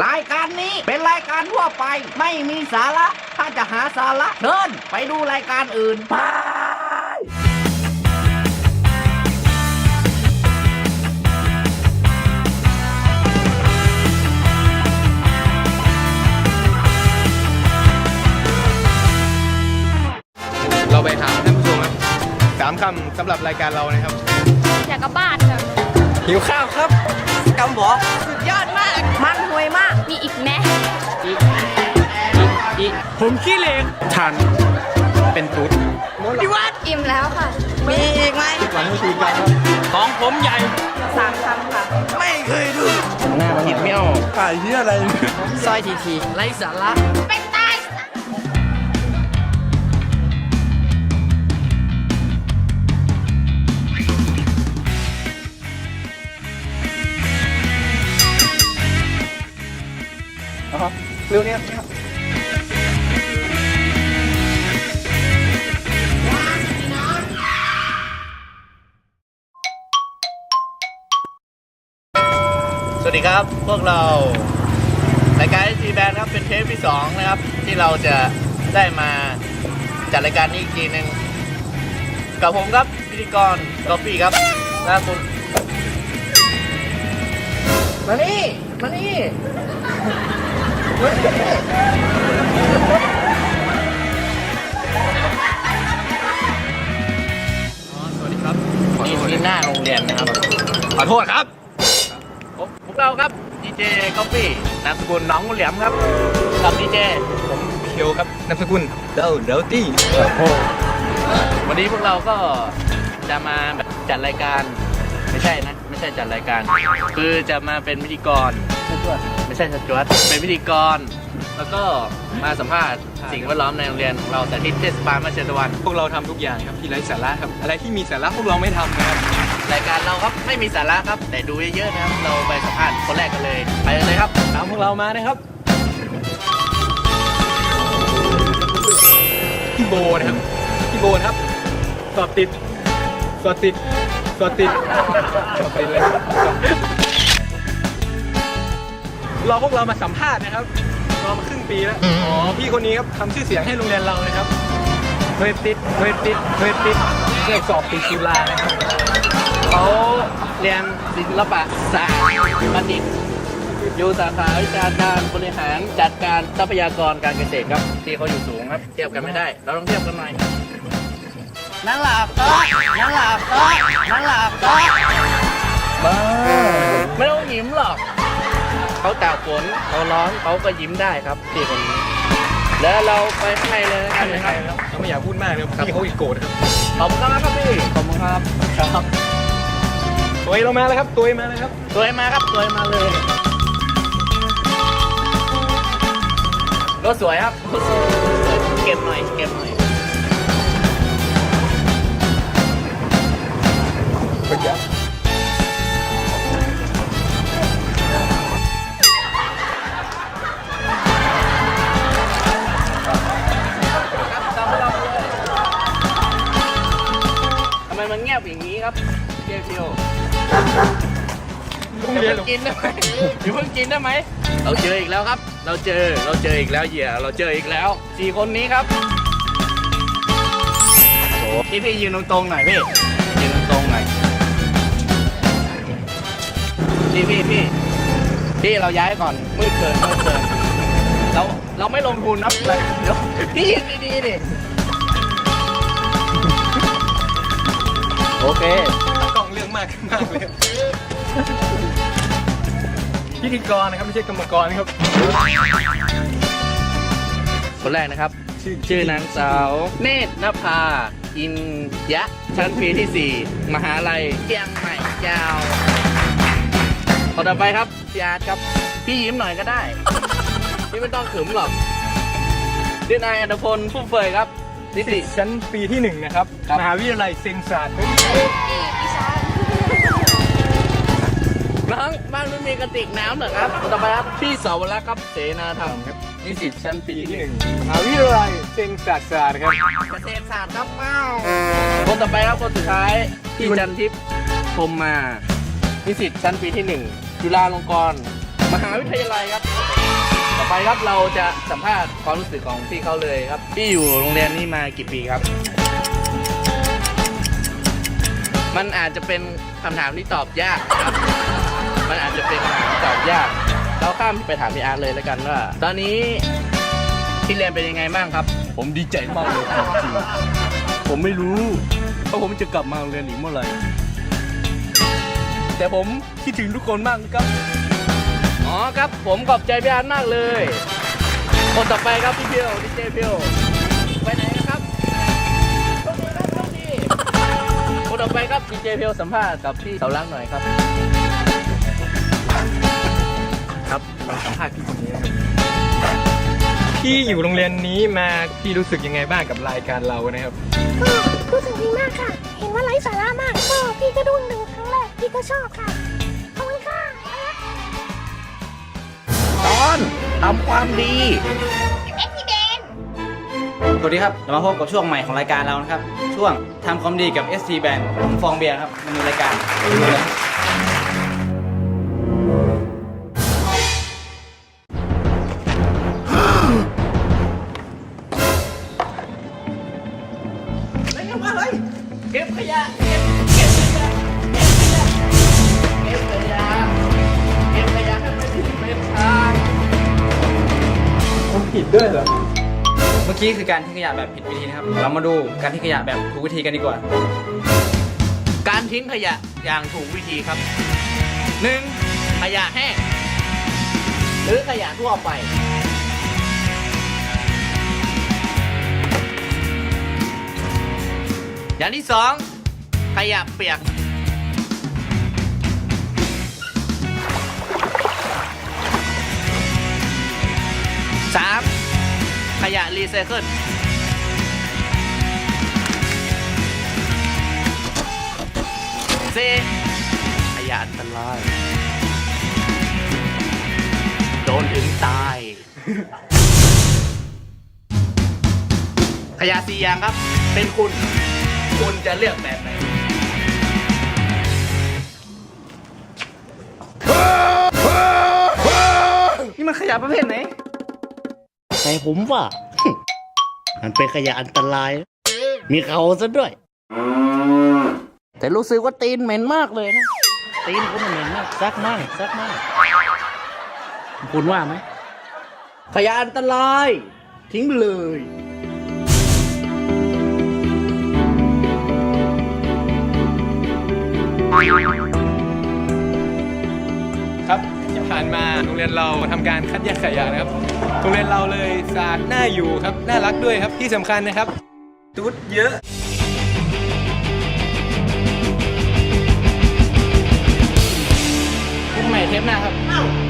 รายการนี้เป็นรายการทั่วไปไม่มีสาระ ถ้าจะหาสาระเชิญไปดูรายการอื่นไปเราไปถามท่านผู้ชมครับสามคำสำหรับรายการเรานะครับ อยากกลับบ้านค่ะหิวข้าวครับกำบอกสุดยอดมาก มันห่วยมาก ผมขี้เลนทันเป็นตุ๊ดอิ่มแล้วค่ะ มีอีกไหมหวังให้คุยกันครับของผมใหญ่สามคำค่ะ ไม่เคยดูหน้ามันผิดไม่ออกถ่ายที่อะไรซอยทีทีไรสาระเป็นตายเร็วเนี้ย วัสดีครับพวกเรารายการทีแบนครับเป็นเทปที่สองนะครับ ที่เราจะได้มาจัดรายการนี้อีกทีหนึ่งกับผมครับพิธีกรกอฟฟี่ครับและคุณมานี่มานี่อ๋อสวัสดีครับนี่นี่หน้าโรงเรียนนะครับขอโทษครับผมพวก เราครับดีเจกอฟฟี่นามสกุลน้องเหลี่ยมครับกับดีเจผมเคียวครับนามสกุลเดาเดาตี้วันนี้พวกเราก็จะมาแบบจัดรายการไม่ใช่นะ ไม่ใช่จัดรายการ คือจะมาเป็นพิธีกรไม่ใช่สจวตเป็นพิธีกร แล้วก็มาสัมภาษณ์สิ่งแวดล้อมในโรงเรียนของเราแต่ที่เทศบาลมาเชยงตะวัน พวกเราทำทุกอย่างครับที่ไร้สาระครับ อะไรที่มีสาระพวกเราไม่ทำนะครับ รายการเราครับไม่มีสาระครับ แต่ดูเยอะๆนะครับ เราไปสัมภาษณ์คนแรกกันเลย ไปเลยครับตามพวกเรามานะครับพี่โบนะครับพี่โบนะครับสอบติดสอบติดสอบติดสอบติดเลยรอพวกเรามาสัมภาษณ์นะครับรอมาครึ่งปีแล้วอ๋อพี่คนนี้ครับทำชื่อเสียงให้โรงเรียนเรานะครับเคยติดเคยติดเคยติดเคยสอบติดจุฬานะครับ เขาเรียนศิลปะศาสตร์บัณฑิตอยู่สาขาวิชาการบริหารจัดการทรัพยากรการเกษตรครับ ที่เขาอยู่สูงครับ เทียบกันไม่ได้ เราต้องเทียบกันหน่อยนั่นหลับก็นั่นหลับก็นั่นหลับก็บ้าไม่ต้องยิ้มหรอก เขาตากฝนเขาร้อนเขาก็ยิ้มได้ครับพี่คนนี้แล้วเราไปข้างในเลยนะคท่ารันบใครแล้วเราไม่อยากพูดมากเลยพี่เขาอีกโกรธครับขอบคุณครับพี่ขอบคุณครับครับ ตัวเองเรามาแล้วครับตัวมาแล้วครับตัวมาครับตัวมาเลยรถสวยครับรถสวยเก็บหน่อยเก็บหน่อยทำไมมันเงียบอย่างนี้ครับเชียว เชียวอย่าเพิ่งกินได้ไหมอย่าเพิ่งกินได้ไหม เราเจออีกแล้วครับ เราเจอ เราเจออีกแล้วเหยื่อ เราเจออีกแล้วสี่คนนี้ครับโอ้พี่พี่ยืนตรงๆหน่อยพี่ ยืนตรงๆหน่อย พี่พี่พี่พี่เราย้ายก่อนมืดเกินมืดเกิน เราเราไม่ลงทุนครับเดี๋ยวพี่ยืนดีๆดิโอเคากมากเลยพิธีกรนะครับไม่ใช่กรรมกรนะครับ คนแรกนะครับ ชื่อชื่อนางสาวเนตรนภา อินยะ ชั้นปีที่ 4 มหาลัยเชียงใหม่เจ้าคนต่อไปครับพี่อาร์ตครับ พี่ยิ้มหน่อยก็ได้ พี่ไม่ต้องขึมหรอกชื่อนายอัตพลผู้เฟยครับนิติ ชั้นปีที่หนึ่งนะครับ ครับ มหาวิทยาลัยเซงศาสตร์ น้องบ้านไม่มีกระติกน้ำเหรอครับคนต่อไปครับพี่สาวรักษ์ครับเสนาธรรมครับนิสิตชั้นปีปีที่ที่หหนึ่นึ่งงมหาวิทยาลัยเซงศาสตร์ศาสตร์ครับเกษตรศาสตร์ครับเป้าคนต่อไปครับคนสุดท้ายพี่จันทิพย์พรหมมานิสิตชั้นปีที่หนึ่งจุฬาลงกรณ์มหาวิทยาลัยครับ ต่อไปครับเราจะสัมภาษณ์ความรู้สึกของพี่เขาเลยครับพี่อยู่โรงเรียนนี้มากี่ปีครับ มันอาจจะเป็นคำถามที่ตอบยากนะครับ มันอาจจะเป็นคำถามที่ตอบยาก เราข้ามไปถามพี่อาร์ตเลยแล้วกันว่า ตอนนี้ที่เรียนเป็นยังไงบ้างครับ ผมดีใจมากเลยครับจริงผมไม่รู้ว่าผมจะกลับมาโรงเรียนอีกเมื่อไหร่แต่ผมคิดถึงทุกคนมากนะครับ อ๋อครับ ผมขอบใจพี่อาร์ตมากเลย คนต่อไปครับพี่เพียวดีเจเพียวไปไหนนะครับโชคดีครับโชคดีคนต่อไปครับดีเจเพียวสัมภาษณ์กับพี่เสาลักหน่อยครับ ครับมาสัมภาษณ์พี่คนนี้นะครับพี่อยู่โรงเรียนนี้มาพี่รู้สึกยังไงบ้างกับรายการเรานะครับก็รู้สึกดีมากค่ะ เห็นว่าไร้สาระมากก็พี่ก็ดูหนึ่งครั้งแรกพี่ก็ชอบค่ะขอบคุณค่ะตอนทำความดีสวัสดีครับเรามาพบกับช่วงใหม่ของรายการเรานะครับ ช่วงทำความดีกับ SC Band ผมฟองเบียร์ครับดำเนินรายการ ดด้วยเหรอ เมื่อกี้คือการทิ้งขยะแบบผิดวิธีนะครับ เรามาดูการทิ้งขยะแบบถูกวิธีกันดีกว่า การทิ้งขยะอย่างถูกวิธีครับ 1. ขยะแห้ง หรือขยะทั่วไป อย่างที่สองขยะเปียก ไซเคิลสี่ขยะอันตราย โดนถึงตาย ขยะสี่อย่างครับ เป็นคุณ คุณจะเลือกแบบไหนนี่มันขยะประเภทไหน แต่ผมว่า มันเป็นขยะอันตราย มีเขาซะด้วย แต่รู้สึกว่าตีนเหม็นมากเลยนะ ตีนคุณเหม็นมากซักมากซักมาก คุณว่าไหม ขยะอันตราย ทิ้งไปเลยครับที่ผ่านมาโรงเรียนเราทำการคัดแยกขยะนะครับ โรงเรียนเราเลยสะอาดน่าอยู่ครับ น่ารักด้วยครับที่สำคัญนะครับ ตุ๊ดเยอะพบกันใหม่เทปหน้าครับ